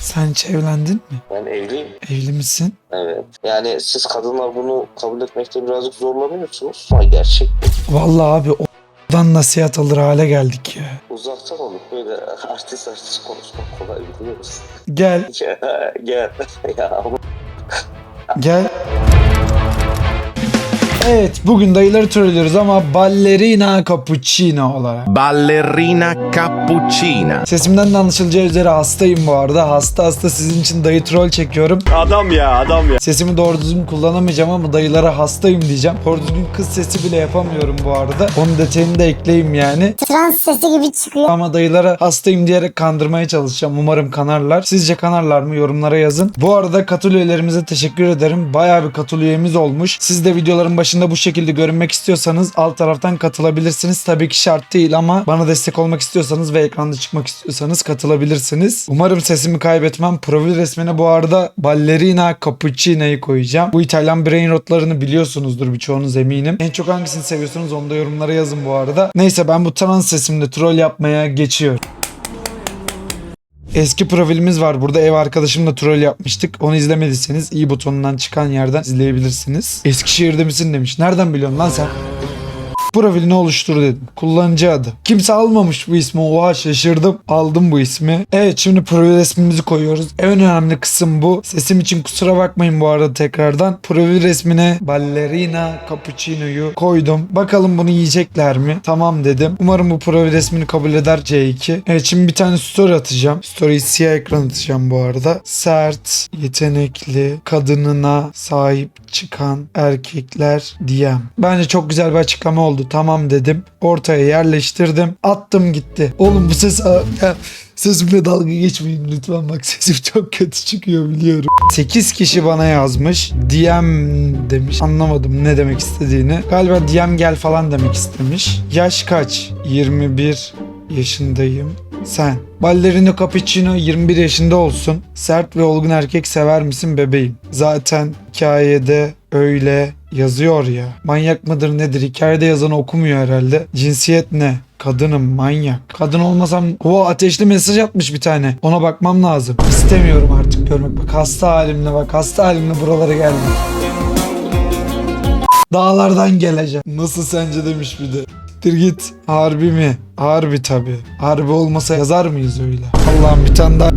Sen hiç evlendin mi? Ben evliyim. Evli misin? Evet. Yani siz kadınlar bunu kabul etmekte birazcık zorlanıyorsunuz. Ama gerçek Vallahi abi odan nasihat alır hale geldik ya. uzaktan olup böyle artist artist konuşmak kolay biliyor musun? Gel, gel. ya gel. Evet, bugün dayıları trollüyoruz ama ballerina cappuccino olarak. Ballerina cappuccina. Sesimden de anlaşılacağı üzere hastayım bu arada. Hasta hasta sizin için dayı troll çekiyorum. Adam ya adam ya. Sesimi doğru düzgün kullanamayacağım ama dayılara hastayım diyeceğim. Doğru düzgün kız sesi bile yapamıyorum bu arada. Onun detayını da ekleyeyim yani. trans sesi gibi çıkıyor. Ama dayılara hastayım diyerek kandırmaya çalışacağım. Umarım kanarlar. Sizce kanarlar mı? Yorumlara yazın. Bu arada katıl üyelerimize teşekkür ederim. Bayağı bir katıl üyemiz olmuş. Siz de videoların başında bu şekilde görünmek istiyorsanız alt taraftan katılabilirsiniz. Tabii ki şart değil ama bana destek olmak istiyorsanız ve ekranda çıkmak istiyorsanız katılabilirsiniz. Umarım sesimi kaybetmem. Profil resmine bu arada ballerina cappuccino'yu koyacağım. Bu İtalyan brain rotlarını biliyorsunuzdur birçoğunuz eminim. En çok hangisini seviyorsunuz onu da yorumlara yazın bu arada. Neyse ben bu trans sesimle troll yapmaya geçiyorum. Eski profilimiz var. Burada ev arkadaşımla troll yapmıştık. Onu izlemediyseniz iyi butonundan çıkan yerden izleyebilirsiniz. Eskişehir'de misin demiş. Nereden biliyorsun lan sen? Profilini oluştur dedim. Kullanıcı adı. Kimse almamış bu ismi. Oha şaşırdım. Aldım bu ismi. Evet şimdi profil resmimizi koyuyoruz. En önemli kısım bu. Sesim için kusura bakmayın bu arada tekrardan. Profil resmine ballerina cappuccino'yu koydum. Bakalım bunu yiyecekler mi? Tamam dedim. Umarım bu profil resmini kabul eder C2. Evet şimdi bir tane story atacağım. Story'i siyah ekran atacağım bu arada. Sert, yetenekli, kadınına sahip çıkan erkekler diyem. Bence çok güzel bir açıklama oldu. Tamam dedim. Ortaya yerleştirdim. Attım gitti. Oğlum bu ses... Ya, sesimle dalga geçmeyin lütfen. Bak sesim çok kötü çıkıyor biliyorum. 8 kişi bana yazmış. DM demiş. Anlamadım ne demek istediğini. Galiba DM gel falan demek istemiş. Yaş kaç? 21 yaşındayım. Sen. Ballerino Cappuccino 21 yaşında olsun. Sert ve olgun erkek sever misin bebeğim? Zaten hikayede öyle yazıyor ya. Manyak mıdır nedir? Hikayede yazanı okumuyor herhalde. Cinsiyet ne? Kadınım manyak. Kadın olmasam o ateşli mesaj atmış bir tane. Ona bakmam lazım. İstemiyorum artık görmek. Bak hasta halimle bak hasta halimle buralara geldim. Dağlardan geleceğim. Nasıl sence demiş bir de. Siktir git. Harbi mi? Harbi tabi. Harbi olmasa yazar mıyız öyle? Allah'ım bir tane daha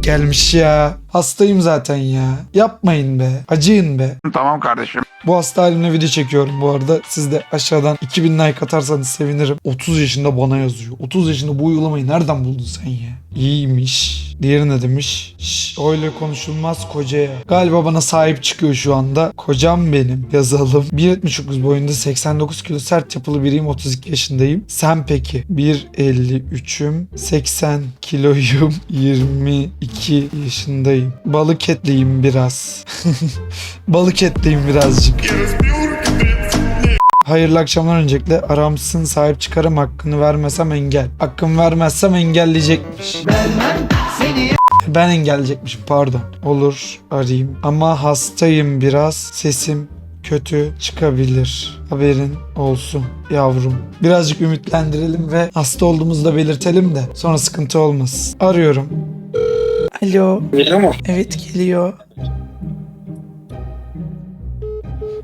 gelmiş ya. Hastayım zaten ya. Yapmayın be. Acıyın be. Tamam kardeşim. Bu hasta halimle video çekiyorum bu arada. Siz de aşağıdan 2000 like atarsanız sevinirim. 30 yaşında bana yazıyor. 30 yaşında bu uygulamayı nereden buldun sen ya? İyiymiş. Diğeri ne demiş? Şş, öyle konuşulmaz kocaya. Galiba bana sahip çıkıyor şu anda. Kocam benim. Yazalım. 1.79 boyunda 89 kilo sert yapılı biriyim. 32 yaşındayım. Sen peki? 1.53'üm. 80 kiloyum. 22 yaşındayım. Balık etliyim biraz. Balık etliyim birazcık. Hayırlı akşamlar öncelikle. Aramsın sahip çıkarım hakkını vermesem engel. Hakkımı vermezsem engelleyecekmiş. Ben engelleyecekmişim pardon. Olur arayayım. Ama hastayım biraz. Sesim kötü çıkabilir. Haberin olsun yavrum. Birazcık ümitlendirelim ve hasta olduğumuzu da belirtelim de sonra sıkıntı olmasın. Arıyorum. Alo. geliyor mu? Evet geliyor.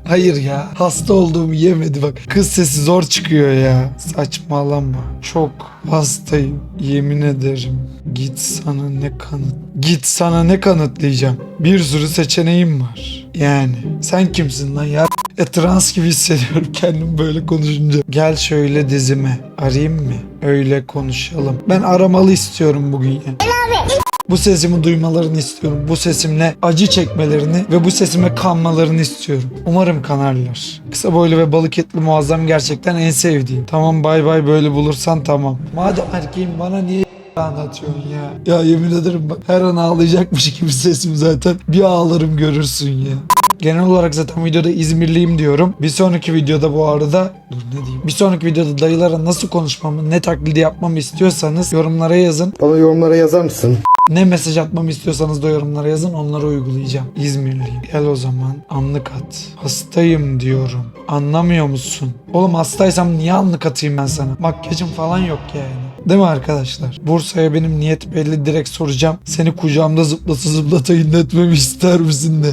Hayır ya. Hasta olduğumu yemedi bak. Kız sesi zor çıkıyor ya. Saçmalama. Çok hastayım. Yemin ederim. Git sana ne kanıt. Git sana ne kanıtlayacağım. Bir sürü seçeneğim var. Yani sen kimsin lan ya? E, trans gibi hissediyorum kendimi böyle konuşunca. Gel şöyle dizime. Arayayım mı? Öyle konuşalım. Ben aramalı istiyorum bugün ya. Bu sesimi duymalarını istiyorum. Bu sesimle acı çekmelerini ve bu sesime kanmalarını istiyorum. Umarım kanarlar. Kısa boylu ve balık etli muazzam gerçekten en sevdiğim. Tamam bay bay böyle bulursan tamam. Madem erkeğim bana niye anlatıyorsun ya? Ya yemin ederim bak her an ağlayacakmış gibi sesim zaten. Bir ağlarım görürsün ya. Genel olarak zaten videoda İzmirliyim diyorum. Bir sonraki videoda bu arada dur ne diyeyim. Bir sonraki videoda dayılara nasıl konuşmamı, ne taklidi yapmamı istiyorsanız yorumlara yazın. Bana yorumlara yazar mısın? Ne mesaj atmamı istiyorsanız da yorumlara yazın onları uygulayacağım. İzmirliyim. Gel o zaman anlık at. Hastayım diyorum. Anlamıyor musun? Oğlum hastaysam niye anlık atayım ben sana? Makyajım falan yok yani. Değil mi arkadaşlar? Bursa'ya benim niyet belli direkt soracağım. Seni kucağımda zıplata zıplata inletmemi ister misin de?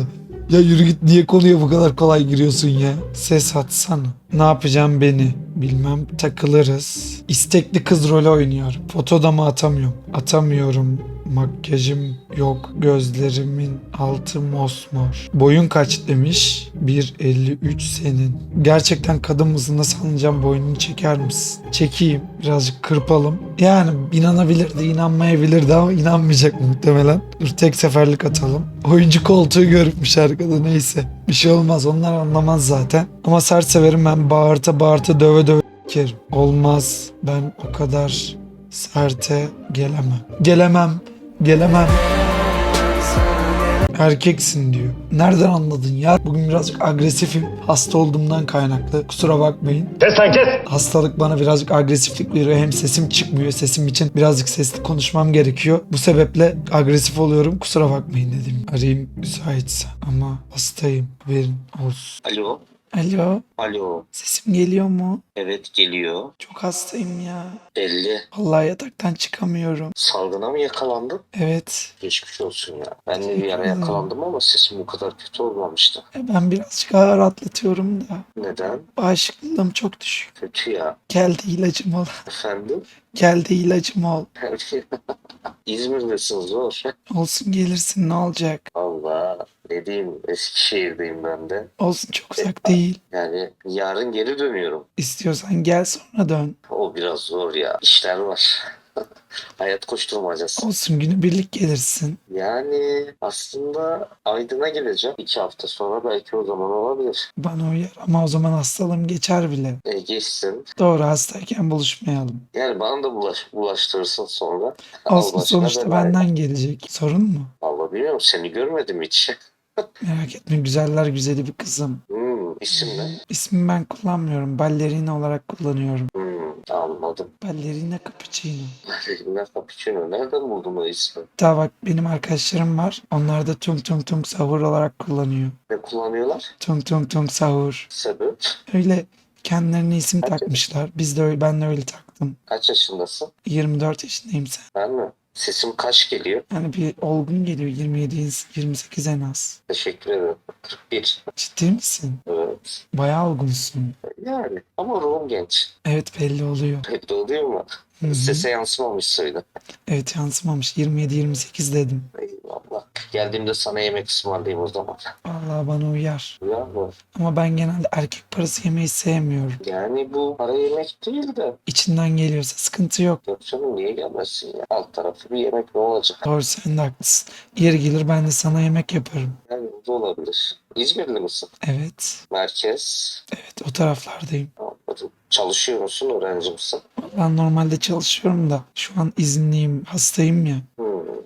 Ya yürü git niye konuya bu kadar kolay giriyorsun ya? Ses atsana. Ne yapacağım beni? Bilmem takılırız. İstekli kız rolü oynuyorum. Fotoda mı atamıyorum? Atamıyorum. Makyajım yok. Gözlerimin altı mosmor. Boyun kaç demiş? 1.53 senin. Gerçekten kadın mısın? Nasıl anlayacağım boynunu çeker misin? Çekeyim. Birazcık kırpalım. Yani inanabilirdi, inanmayabilirdi ama inanmayacak muhtemelen. Dur tek seferlik atalım. Oyuncu koltuğu görmüş arkada neyse. Bir şey olmaz onlar anlamaz zaten. Ama sert severim ben bağırta bağırta döve döve s**erim. Olmaz ben o kadar serte gelemem. Gelemem. Gelemem. Erkeksin diyor. Nereden anladın ya? Bugün birazcık agresifim. Hasta olduğumdan kaynaklı. Kusura bakmayın. Kes lan kes. Hastalık bana birazcık agresiflik veriyor. Hem sesim çıkmıyor. Sesim için birazcık sesli konuşmam gerekiyor. Bu sebeple agresif oluyorum. Kusura bakmayın dedim. Arayayım müsaitse. Ama hastayım. Haberin olsun. Alo. Alo. Alo. Sesim geliyor mu? Evet geliyor. Çok hastayım ya. Belli. Vallahi yataktan çıkamıyorum. Salgına mı yakalandın? Evet. Geçmiş olsun ya. Ben de bir ara yakalandım ama sesim bu kadar kötü olmamıştı. E, Ben birazcık ağır atlatıyorum da. Neden? Bağışıklığım çok düşük. Kötü ya. Gel de ilacım ol. Efendim? Gel de ilacım ol. İzmir'desin zor. Olsun gelirsin ne olacak? Allah. Ne diyeyim Eskişehir'deyim ben de. Olsun çok uzak değil. Yani yarın geri dönüyorum. İstiyorsan gel sonra dön. O biraz zor ya. İşler var. Hayat koşturmacası. Olsun günübirlik gelirsin. Yani aslında Aydın'a gideceğim. iki hafta sonra belki o zaman olabilir. Bana uyar ama o zaman hastalığım geçer bile. E, geçsin. Doğru hastayken buluşmayalım. Yani bana da bulaş, bulaştırırsın sonra. Olsun Al sonuçta benden gelecek. Sorun mu? Allah bilmiyorum seni görmedim hiç. Merak etme güzeller güzeli bir kızım. Hmm, isim ne? İsmimi ben kullanmıyorum. Ballerina olarak kullanıyorum. Hmm, anladım. Ballerina Cappuccino. Ne Cappuccino nereden buldun o ismi? Daha bak benim arkadaşlarım var. Onlar da tung tung tung sahur olarak kullanıyor. Ne kullanıyorlar? Tung tung tung sahur. Sebep? Öyle kendilerine isim Kaç takmışlar. Biz de öyle, ben de öyle taktım. Kaç yaşındasın? 24 yaşındayım sen. Ben mi? Sesim kaç geliyor? Yani bir olgun geliyor 27 28 en az. Teşekkür ederim. 41. Ciddi misin? Evet. Bayağı olgunsun. Yani ama ruhum genç. Evet belli oluyor. Belli oluyor mu? Hı hı. Sese yansımamış söyle. Evet yansımamış 27-28 dedim. Geldiğimde sana yemek ısmarlayayım o zaman. Vallahi bana uyar. Ya mı? Ama ben genelde erkek parası yemeyi sevmiyorum. Yani bu para yemek değil de. İçinden geliyorsa sıkıntı yok. Yok canım niye gelmesin ya? Alt tarafı bir yemek ne olacak? Doğru sen de haklısın. Yeri gelir ben de sana yemek yaparım. Yani bu da olabilir. İzmirli misin? Evet. Merkez. Evet o taraflardayım. Anladım. Çalışıyor musun? Öğrenci misin? Ben normalde çalışıyorum da şu an izinliyim. Hastayım ya.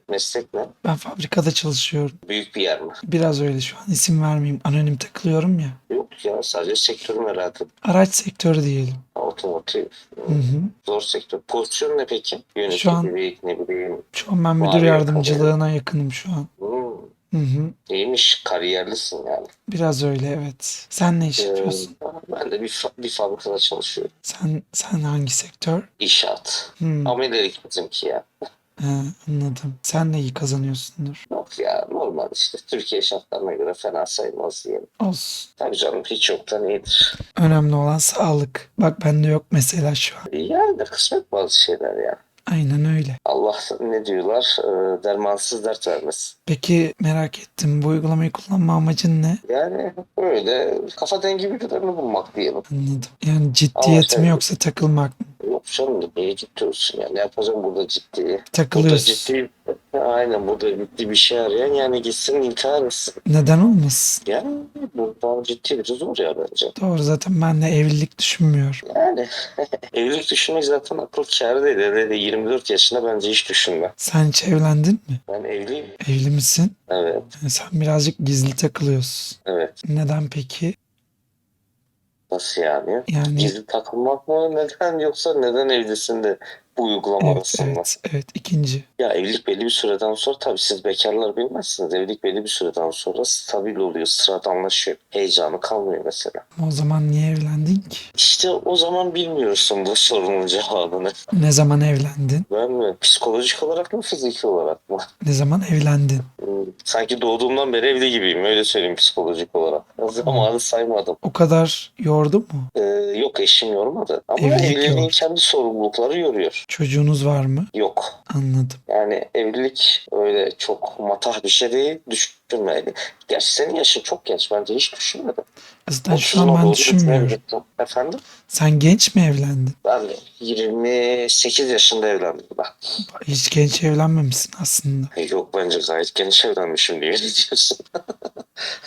Meslek ne? Ben fabrikada çalışıyorum. Büyük bir yer mi? Biraz öyle şu an isim vermeyeyim. Anonim takılıyorum ya. Yok ya sadece sektörü merak ettim. Araç sektörü diyelim. Otomotiv. Hı hı. Zor sektör. Pozisyon ne peki? Şu an- Yöneticilik ne bileyim. Şu an ben müdür Var ya, yardımcılığına yakınım şu an. Hmm. Hı hı. İyiymiş. Kariyerlisin yani. Biraz öyle evet. Sen ne iş yapıyorsun? Ee, ben de bir, fa- bir fabrikada çalışıyorum. Sen sen hangi sektör? İnşaat. Hmm. Amelelik bizimki ya. He, anladım. Sen de iyi kazanıyorsundur. Yok ya normal işte. Türkiye şartlarına göre fena sayılmaz diyelim. Olsun. Tabii canım hiç yoktan iyidir. Önemli olan sağlık. Bak bende yok mesela şu an. Yani de kısmet bazı şeyler ya. Aynen öyle. Allah ne diyorlar? Ee, dermansız dert vermesin. Peki merak ettim. Bu uygulamayı kullanma amacın ne? Yani öyle kafa dengi birilerini bulmak diyelim. Anladım. Yani ciddiyet şey- mi yoksa takılmak mı? Yok canım niye ciddi olsun ya? Ne yapacağım burada ciddi? Burada Takılıyorsun. ciddi Aynen burada ciddi bir şey arayan yani gitsin intihar etsin. Neden olmasın? Yani bu bana ciddi bir zor ya bence. Doğru zaten ben de evlilik düşünmüyorum. Yani evlilik düşünmek zaten akıl kârı değil. Hele de 24 yaşında bence hiç düşünme. Sen hiç evlendin mi? Ben evliyim. Evli misin? Evet, Yani sen birazcık gizli takılıyorsun. evet. Neden peki? Nasıl yani? Yani Gizli takılmak mı neden yoksa neden evlisin de bu uygulama Evet, evet, evet. ikinci. Ya evlilik belli bir süreden sonra tabii siz bekarlar bilmezsiniz. Evlilik belli bir süreden sonra stabil oluyor, sıradanlaşıyor. Heyecanı kalmıyor mesela. O zaman niye evlendin ki? İşte o zaman bilmiyorsun bu sorunun cevabını. Ne zaman evlendin? Ben mi? Psikolojik olarak mı, fiziki olarak mı? Ne zaman evlendin? Hmm, Sanki doğduğumdan beri evli gibiyim. Öyle söyleyeyim psikolojik olarak. O zamanı saymadım. O kadar yordu mu? Ee, yok eşim yormadı. Ama Evlilik evliliğin yok. kendi sorumlulukları yoruyor. Çocuğunuz var mı? Yok. Anladım. Yani evlilik öyle çok matah bir şey değil. Düşünme. Gerçi senin yaşın çok genç. Bence hiç düşünmedim. Zaten şu an ben düşünmüyorum. Efendim? Sen genç mi evlendin? Ben 28 yaşında evlendim ben. Hiç genç evlenmemişsin aslında. E, Yok bence gayet genç evlenmişim diye diyorsun?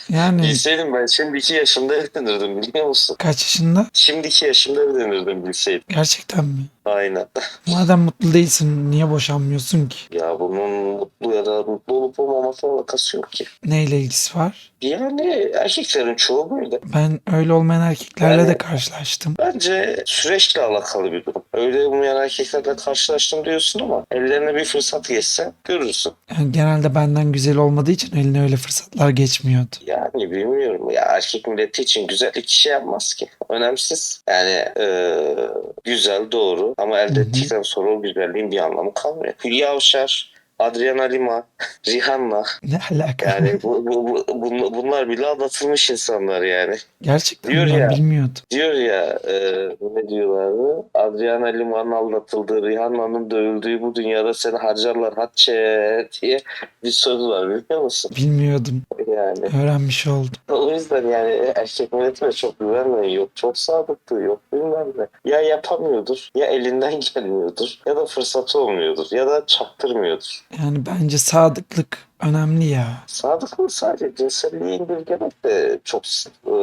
Yani Bilseydim ben şimdi 2 yaşında evlenirdim biliyor musun? kaç yaşında? Şimdi 2 yaşında evlenirdim bilseydim. Gerçekten mi? Aynen. Madem mutlu değilsin niye boşanmıyorsun ki? Ya bunun mutlu ya da mutlu olup olmamakla alakası yok ki. Neyle ilgisi var? Yani erkeklerin çoğu böyle. Ben öyle olmayan erkeklerle de Yani- karşılaştım. Bence süreçle alakalı bir durum. Öyle olmayan erkeklerle karşılaştım diyorsun ama ellerine bir fırsat geçse görürsün. Yani genelde benden güzel olmadığı için eline öyle fırsatlar geçmiyordu. Yani bilmiyorum. Ya erkek milleti için güzellik şey yapmaz ki. Önemsiz. Yani e, güzel doğru ama elde ettikten sonra o güzelliğin bir anlamı kalmıyor. Hülya Avşar, Adriana Lima, Rihanna Ne alaka? yani bu, bu, bu- bun- bunlar bile aldatılmış insanlar yani. Gerçekten diyor ben ya. bilmiyordum. Diyor ya e, ne diyorlardı? Adriana Lima'nın aldatıldığı, Rihanna'nın dövüldüğü bu dünyada seni harcarlar hatçe diye bir söz var biliyor musun? Bilmiyordum. Yani Öğrenmiş oldum. o yüzden yani erkek milletine çok güvenmeyin. Yok çok sadıktır, yok bilmem ne. Ya yapamıyordur, ya elinden gelmiyordur, ya da fırsatı olmuyordur, ya da çaktırmıyordur. Yani bence sadıklık önemli ya. Sadıklık sadece cinselliği indirgemek de çok e,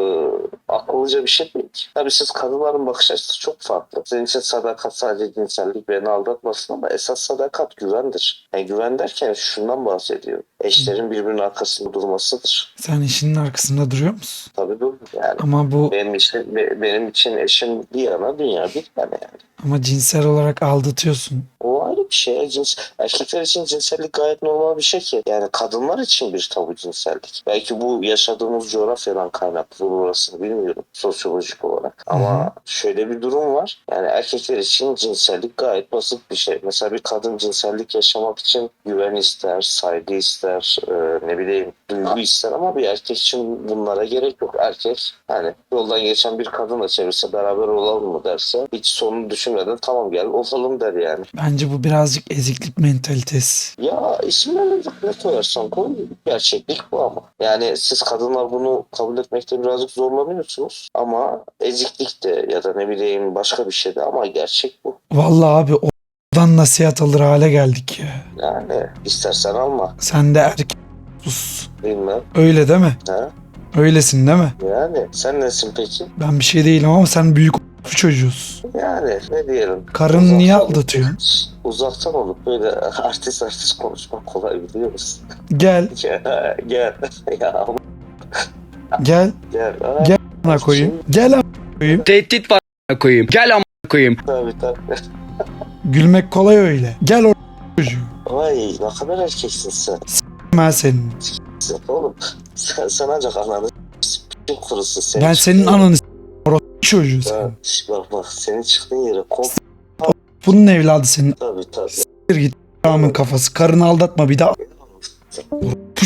akıllıca bir şey değil ki. Tabii siz kadınların bakış açısı çok farklı. Senin için sadakat sadece cinsellik beni aldatmasın ama esas sadakat güvendir. Yani güven derken şundan bahsediyorum. Eşlerin birbirinin arkasında durmasıdır. Sen işinin arkasında duruyor musun? Tabii bu yani. Ama bu Benim için be- benim için eşim bir yana dünya bir yana yani. ama cinsel olarak aldatıyorsun. O bir şey. Cins, erkekler için cinsellik gayet normal bir şey ki. Yani kadınlar için bir tabu cinsellik. Belki bu yaşadığımız coğrafyadan kaynaklı orasını bilmiyorum sosyolojik olarak. Ama Hı hı. şöyle bir durum var. Yani erkekler için cinsellik gayet basit bir şey. Mesela bir kadın cinsellik yaşamak için güven ister, saygı ister, e, ne bileyim duygu ister ama bir erkek için bunlara gerek yok. Erkek hani yoldan geçen bir kadınla çevirse beraber olalım mı derse hiç sonunu düşünmeden tamam gel olalım der yani. Bence bu birazcık eziklik mentalitesi. Ya isimlerle ne koyarsan koy gerçeklik bu ama. Yani siz kadınlar bunu kabul etmekte birazcık zorlanıyorsunuz ama eziklik de ya da ne bileyim başka bir şey de ama gerçek bu. Vallahi abi oradan nasihat alır hale geldik ya. Yani istersen alma Sen de erkek sus. bilmem. Öyle değil mi? Ha? Öylesin değil mi? Yani sen nesin peki? Ben bir şey değilim ama sen büyük çocuğusun. Yani ne diyelim. Karını niye Uzaktan- aldatıyorsun? Uzaktan olup böyle artist artist konuşmak kolay biliyor musun? Gel, Ya, gel. Ya gel, gel. Ha, Gel. ana koyayım. Gel koyayım. Tehdit var koyayım. Gel amına koyayım. Tabii tabii. Gülmek kolay öyle. Gel o çocuğu. Vay ne kadar erkeksin sen. Ben senin. Sen Oğlum sen, sen ancak ananı s**tin kurusun. Senin Ben senin ananı s- orospu çocuğu sen. Bak bak senin çıktığın yere kom Bunun evladı senin. tabii tabii. S**tir git. Ramın kafası. Karını aldatma bir daha.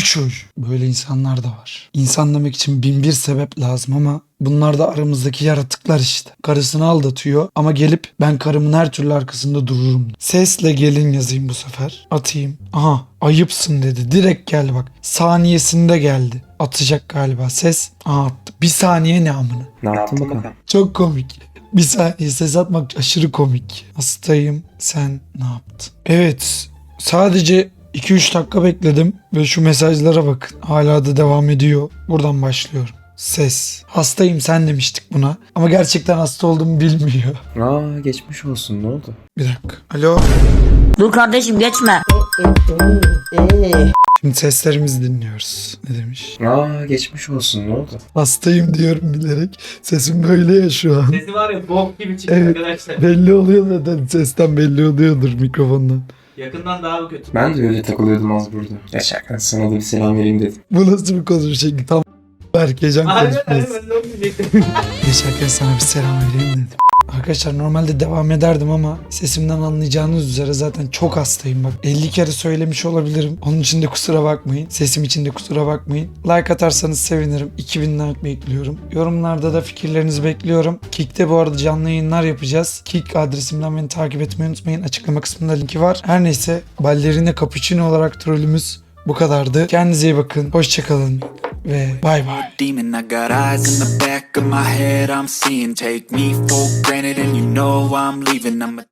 Çocuğu. Böyle insanlar da var. İnsan demek için bin bir sebep lazım ama bunlar da aramızdaki yaratıklar işte. Karısını aldatıyor ama gelip ben karımın her türlü arkasında dururum. Sesle gelin yazayım bu sefer. Atayım. Aha ayıpsın dedi. Direkt geldi bak. Saniyesinde geldi. Atacak galiba ses. Aha attı. Bir saniye ne amına. Ne yaptın bakalım? Çok komik. Bir saniye ses atmak aşırı komik. Hastayım. Sen ne yaptın? Evet. Sadece 2-3 dakika bekledim ve şu mesajlara bakın. Hala da devam ediyor. Buradan başlıyorum. Ses. Hastayım sen demiştik buna. Ama gerçekten hasta olduğumu bilmiyor. Aa geçmiş olsun ne oldu? Bir dakika. Alo. Dur kardeşim geçme. Şimdi seslerimizi dinliyoruz. Ne demiş? Aa geçmiş olsun ne oldu? Hastayım diyorum bilerek. Sesim böyle ya şu an. Sesi var ya bok gibi çıktı Evet. arkadaşlar. Belli oluyor zaten. Sesten belli oluyordur mikrofondan. Yakından daha bu kötü. Ben de öyle takılıyordum az burada. Geçerken sana da bir selam vereyim dedim. Bu nasıl bir konuşma şekli? Tam Berkecan Aynen aynen konuşması. ben de onu diyecektim. Geçerken sana bir selam vereyim dedim. Arkadaşlar normalde devam ederdim ama sesimden anlayacağınız üzere zaten çok hastayım bak. 50 kere söylemiş olabilirim. Onun için de kusura bakmayın. Sesim için de kusura bakmayın. Like atarsanız sevinirim. 2000 like bekliyorum. Yorumlarda da fikirlerinizi bekliyorum. Kick'te bu arada canlı yayınlar yapacağız. Kick adresimden beni takip etmeyi unutmayın. Açıklama kısmında linki var. Her neyse ballerina cappuccino olarak trollümüz bu kadardı. Kendinize iyi bakın. Hoşçakalın ve bay bay. demon. I got eyes in the back of my head, I'm seeing. Take me for granted, and you know I'm leaving. I'm a